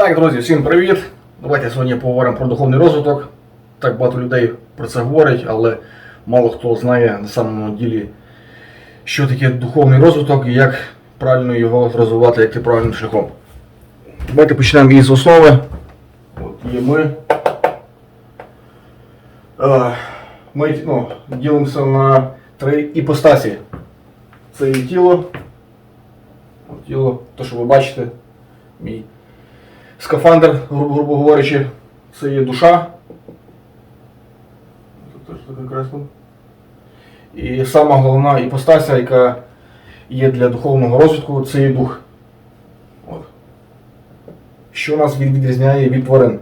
Так, друзі, всім привіт! Давайте сьогодні поговоримо про духовний розвиток. Так багато людей про це говорять, але мало хто знає на самому ділі, що таке духовний розвиток і як правильно його розвивати, як правильним шляхом. Давайте почнемо із основи. От є ми. Е, Ми ну, ділимося на три іпостасі. Це є тіло. Тіло, то, що ви бачите, мій скафандр, грубо, говорячи, це є душа. Кресло. І сама головна іпостася, яка є для духовного розвитку, це є дух. От. Що нас відрізняє від тварин?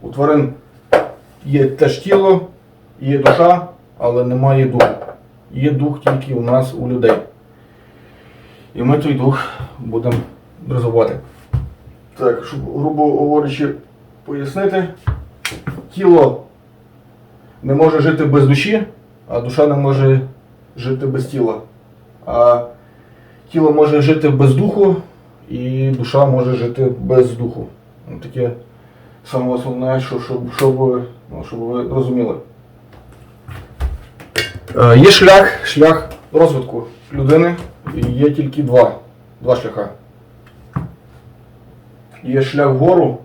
У тварин є теж тіло, є душа, але немає духу. Є дух тільки у нас, у людей. І ми той дух будемо розвивати. Так, щоб, грубо говорячи, пояснити, тіло не може жити без душі, а душа не може жити без тіла. А тіло може жити без духу, і душа може жити без духу. Ну, таке саме основне, що, щоб, щоб, ну, щоб ви розуміли. Е, Є шлях, шлях розвитку людини, і є тільки два, два шляха. Є шлях вгору,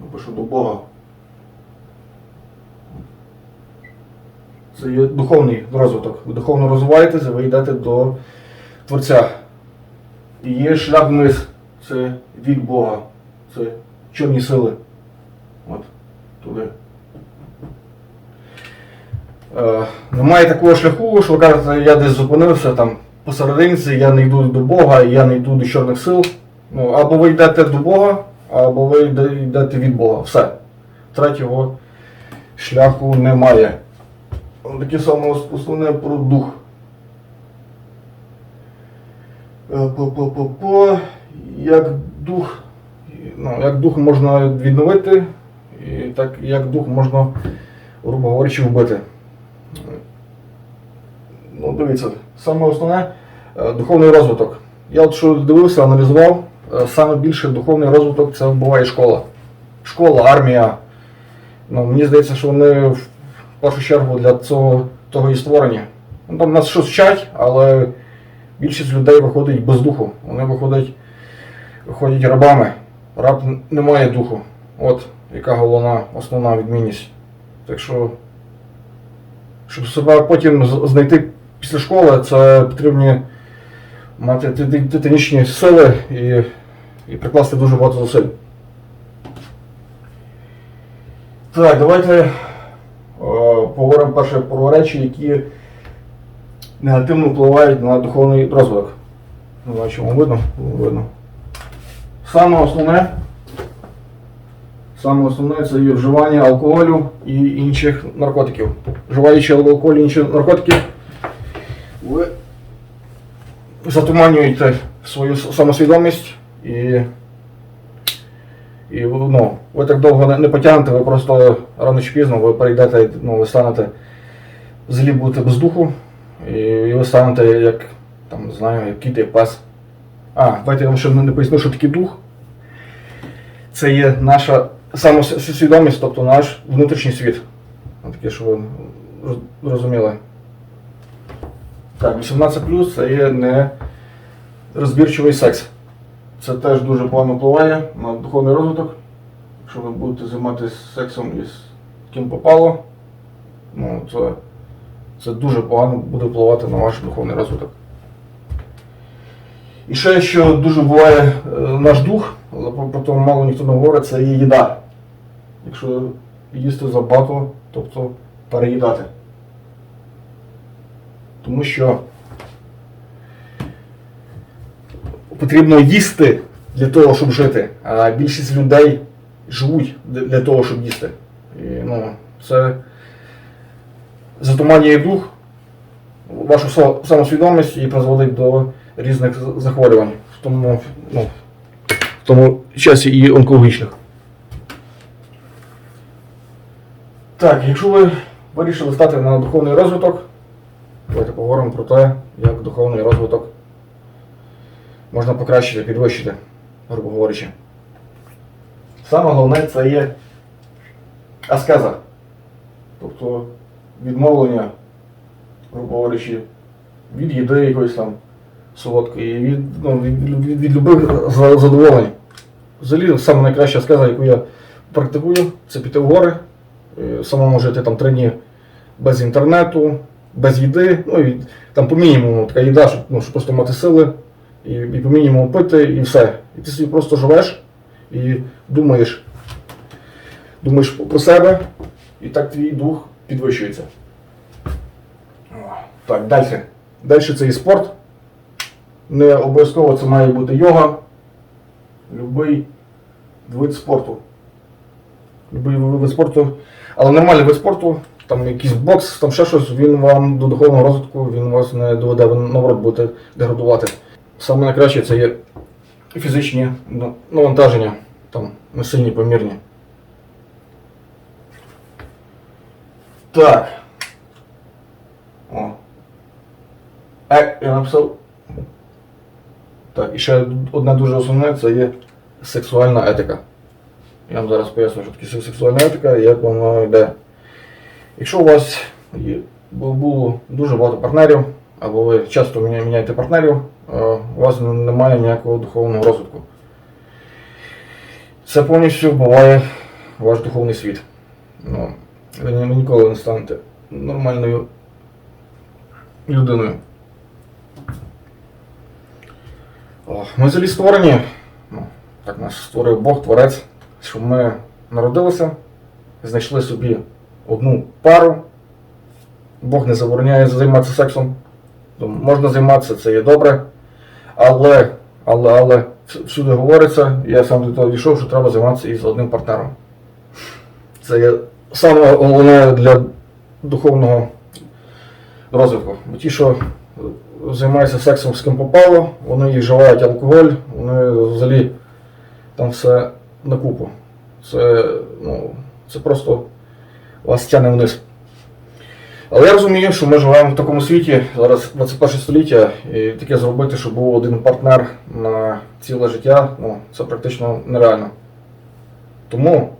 напишу до Бога. Це є духовний розвиток. Ви духовно розвиваєтеся, ви йдете до Творця. І є шлях вниз. Це від Бога. Це чорні сили. От, туди. Е, немає такого шляху, що ви кажете, я десь зупинився там посерединці, я не йду до Бога, я не йду до чорних сил. Ну, або ви йдете до Бога, або ви йдете від Бога. Все. Третього шляху немає. Таке саме основне про дух. Е, По-по-по-по. Як дух, ну, як дух можна відновити, і так як дух можна, грубо говорячи, вбити. Ну, дивіться, саме основне е, духовний розвиток. Я от що дивився, аналізував, е, саме більше духовний розвиток це буває школа. Школа, армія. Ну, мені здається, що вони в першу чергу для цього того і створені. Ну, там нас щось вчать, але більшість людей виходить без духу. Вони виходять, виходять рабами. Раб не має духу. От яка головна основна відмінність. Так що, щоб себе потім знайти після школи, це потрібні мати ти- ти- титанічні сили і, і прикласти дуже багато зусиль. Так, давайте е, поговоримо перше про речі, які негативно впливають на духовний розвиток. Не знаю, чому видно? Видно. Саме основне, саме основне це є вживання алкоголю і інших наркотиків. Вживаючи алкоголь і інші наркотики, ви затуманюєте свою самосвідомість і і ну, ви так довго не, не потягнете, ви просто рано чи пізно ви перейдете, ну, ви станете злі будете без духу, і, і ви станете як, там, знаю, як кіт, як пес. А, давайте я вам ще не поясню, що таке дух. Це є наша самосвідомість, тобто наш внутрішній світ. Таке, що ви розуміли. Так, 18 це є не розбірчивий секс. Це теж дуже погано впливає на духовний розвиток. Якщо ви будете займатися сексом із ким попало, ну, це, це дуже погано буде впливати на ваш духовний розвиток. І ще, що дуже буває е, наш дух, але про, то мало ніхто не говорить, це є їда. Якщо їсти забагато, тобто переїдати. Тому що потрібно їсти для того, щоб жити, а більшість людей живуть для того, щоб їсти. І, ну, це затуманює дух, вашу самосвідомість і призводить до різних захворювань, в тому, ну, в тому часі і онкологічних. Так, якщо ви вирішили стати на духовний розвиток, давайте поговоримо про те, як духовний розвиток можна покращити, підвищити, грубо говорячи. Саме головне це є аскеза. Тобто відмовлення, грубо говорячи, від їди якоїсь там солодкої, від, ну, від, від, від любих задоволень. Взагалі, саме найкраща аскеза, яку я практикую, це піти в гори, е, самому жити там три дні без інтернету, без їди, ну і там по мінімуму така їда, щоб, ну, щоб просто мати сили, і, і по мінімуму пити, і все. І ти собі просто живеш і думаєш, думаєш про себе, і так твій дух підвищується. Так, далі. Далі це і спорт. Не обов'язково це має бути йога. Любий вид спорту. Любий вид спорту. Але нормальний вид спорту, там якийсь бокс, там ще щось, він вам до духовного розвитку, він вас не доведе, ви наоборот будете деградувати. Саме найкраще це є фізичні ну, навантаження, там не сильні, помірні. Так. О. Е, я написав. Так, і ще одне дуже основне це є сексуальна етика. Я вам зараз поясню, що таке сексуальна етика і як воно йде. Якщо у вас є, було дуже багато партнерів, або ви часто міняєте партнерів, е, у вас немає ніякого духовного розвитку. Це повністю вбиває ваш духовний світ. Ну, ви, ніколи не станете нормальною людиною. Ми взагалі створені, ну, так нас створив Бог, Творець, щоб ми народилися, знайшли собі одну пару. Бог не забороняє займатися сексом. Можна займатися, це є добре. Але, але, але всюди говориться, я сам до того дійшов, що треба займатися із одним партнером. Це є саме головне для духовного розвитку. Бо ті, що займаються сексом з ким попало, вони вживають алкоголь, вони взагалі там все на купу. Це, ну, це просто вас тягне вниз. Але я розумію, що ми живемо в такому світі, зараз 21 століття, і таке зробити, щоб був один партнер на ціле життя, ну, це практично нереально. Тому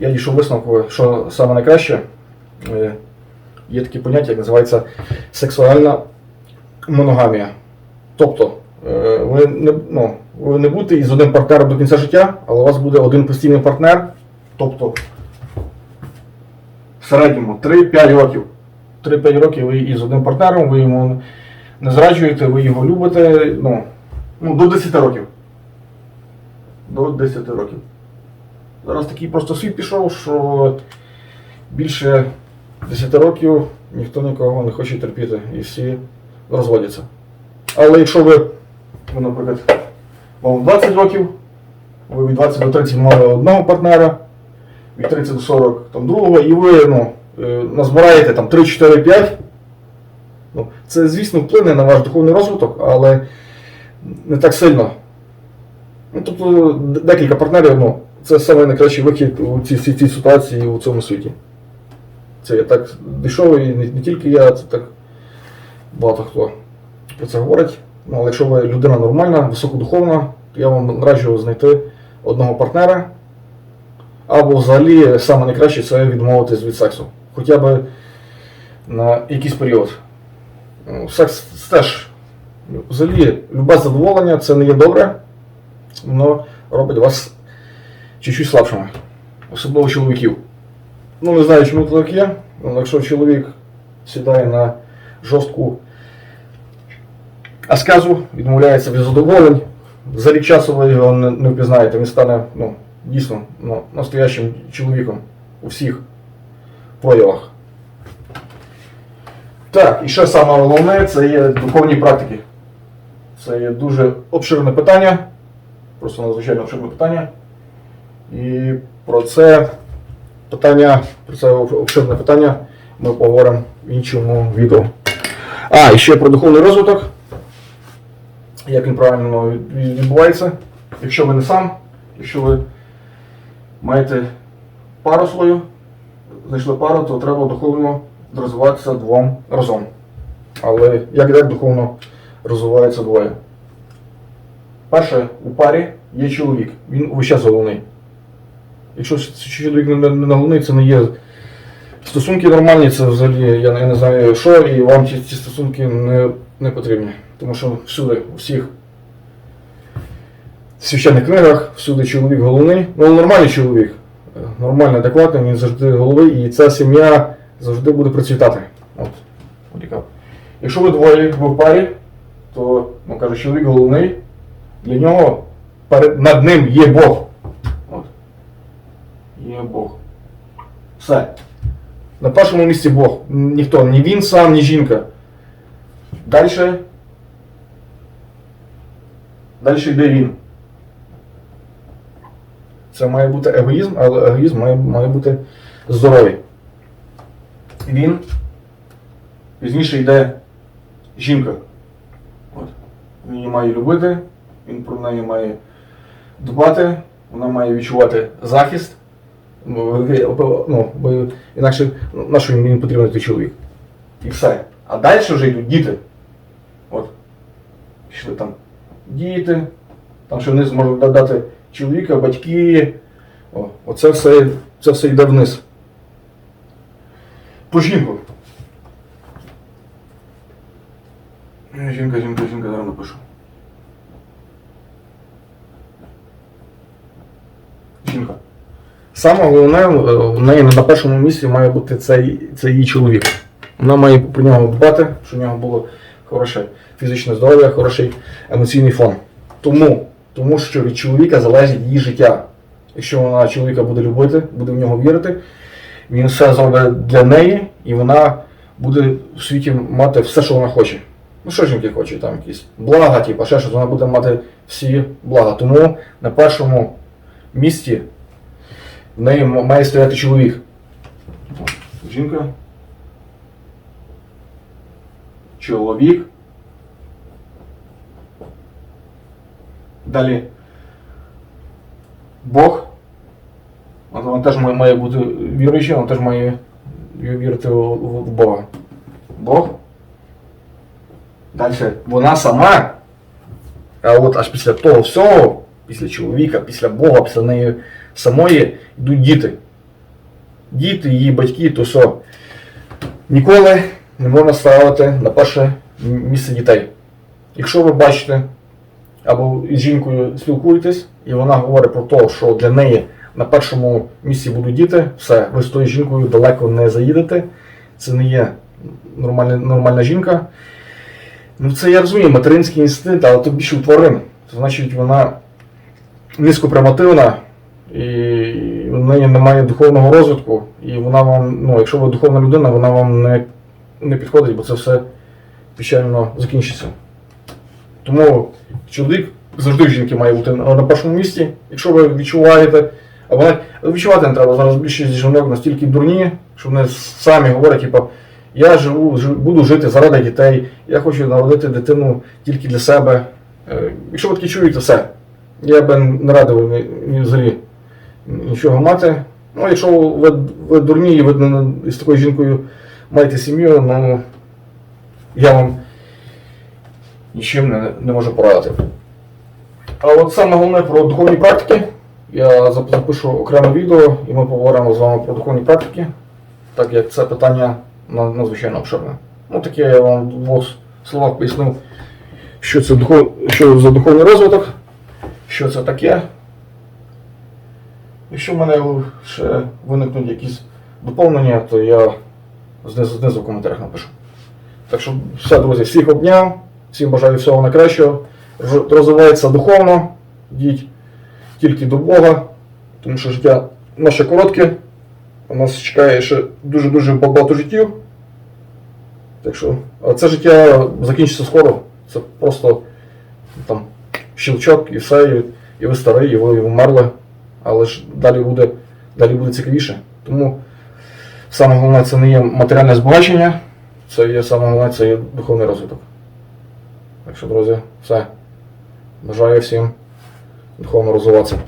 я дійшов висновку, що саме найкраще е, є таке поняття, як називається сексуальна моногамія. Тобто, е, ви не, ну, ви не будете із одним партнером до кінця життя, але у вас буде один постійний партнер. Тобто, в середньому 3-5 років. 3-5 років ви із одним партнером, ви йому не зраджуєте, ви його любите. Ну, ну, до 10 років. До 10 років. Зараз такий просто світ пішов, що більше 10 років ніхто нікого не хоче терпіти і всі розводяться. Але якщо ви, ну, наприклад, вам 20 років, ви від 20 до 30 мали одного партнера, від 30 до 40 там, другого, і ви ну, назбираєте там 3, 4, 5. Ну, це, звісно, вплине на ваш духовний розвиток, але не так сильно. Ну, тобто декілька партнерів, ну, це найкращий вихід у цій, цій, цій ситуації у цьому світі. Це я так дійшов, і не, не тільки я, це так багато хто про це говорить. Ну, але якщо ви людина нормальна, високодуховна, то я вам раджу знайти одного партнера. Або взагалі саме найкраще це відмовитись від сексу. Хоча б на якийсь період. Ну, Секс теж взагалі любе задоволення це не є добре, воно робить вас чуть-чуть слабшими. Особливо чоловіків. Ну, не знаю, чому це так є, але якщо чоловік сідає на жорстку аскезу, відмовляється від задоволень, за рік часу ви його не, не впізнаєте, він стане ну, дійсно ну, настоящим чоловіком у всіх проявах. Так, і ще саме головне це є духовні практики. Це є дуже обширне питання, просто надзвичайно обширне питання. І про це питання, про це обширне питання ми поговоримо в іншому відео. А, і ще про духовний розвиток. Як він правильно від- від- відбувається. Якщо ви не сам, якщо ви маєте пару свою, знайшли пару, то треба духовно розвиватися двом разом. Але як, як духовно розвиваються двоє? Перше, у парі є чоловік, він увесь час головний. Якщо чоловік не головний, це не є стосунки нормальні, це взагалі я, не- я не знаю що, і вам ці, ці стосунки не, не потрібні. Тому що всюди, у всіх священних книгах, всюди чоловік головний, ну нормальний чоловік, нормальний, адекватний, він завжди головний, і ця сім'я завжди буде процвітати. От. Якщо ви двоє в парі, то ну, каже, чоловік головний, для нього перед, над ним є Бог. От. Є Бог. Все. На першому місці Бог. Ніхто, ні він сам, ні жінка. Далі. Далі йде він. Це має бути егоїзм, але егоїзм має, має бути здоровий. Він. Пізніше йде жінка. От. Він її має любити, він про неї має дбати, вона має відчувати захист. Ну, ну, бо інакше на що їм потрібен той чоловік. І все. А далі вже йдуть діти. От. Пішли там діти, там ще вниз можуть додати чоловіка, батьки. О, оце все, це все йде вниз. По жінку. Е, Жінка, жінка, жінка, зараз напишу. Жінка. Саме головне, е, в неї на першому місці має бути цей, цей її чоловік. Вона має про нього дбати, щоб у нього було хороше фізичне здоров'я, хороший емоційний фон. Тому, тому що від чоловіка залежить її життя. Якщо вона чоловіка буде любити, буде в нього вірити, він все зробить для неї, і вона буде в світі мати все, що вона хоче. Ну що жінки хочуть, там якісь блага, типу, ще щось, вона буде мати всі блага. Тому на першому місці в неї має стояти чоловік. Жінка. Чоловік. Далі. Бог. Вона теж має, має бути віруючим, вона теж має вірити в Бога. Бог. Далі. Вона сама. А от аж після того всього, після чоловіка, після Бога, після неї самої йдуть діти. Діти, її батьки, то все. Ніколи не можна ставити на перше місце дітей. Якщо ви бачите або із жінкою спілкуєтесь, і вона говорить про те, що для неї на першому місці будуть діти, все, ви з тою жінкою далеко не заїдете. Це не є нормальна, нормальна жінка. Ну, це я розумію, материнський інстинкт, але то більше у тварин. Це значить, вона низькопримативна, і в неї немає духовного розвитку, і вона вам, ну, якщо ви духовна людина, вона вам не, не підходить, бо це все печально закінчиться. Тому чоловік завжди жінки має бути на першому місці. Якщо ви відчуваєте, або навіть відчувати не треба, зараз більшість жінок настільки дурні, що вони самі говорять, типу, я живу, жи- буду жити заради дітей, я хочу народити дитину тільки для себе. Е, Якщо ви таке чуєте, все. Я би не радив ні взагалі нічого мати. Ну, якщо ви, ви дурні і ви з такою жінкою маєте сім'ю, ну я вам нічим не, не можу порадити. А от саме головне про духовні практики. Я запишу окреме відео і ми поговоримо з вами про духовні практики, так як це питання надзвичайно обширне. Ну таке я вам в двох словах пояснив, що це духов... що за духовний розвиток, що це таке. Якщо в мене ще виникнуть якісь доповнення, то я знизу, знизу в коментарях напишу. Так що все, друзі, всіх обняв, всім бажаю всього найкращого. Розвивається духовно, йдіть тільки до Бога, тому що життя наше коротке. У нас чекає ще дуже-дуже багато життів. Так що, а це життя закінчиться скоро. Це просто там щелчок і все, і, і ви старий, і ви, вмерли. Але ж далі буде, далі буде цікавіше. Тому саме головне це не є матеріальне збагачення, це є саме головне це є духовний розвиток. Так що, друзі, все. Бажаю всім духовно розвиватися.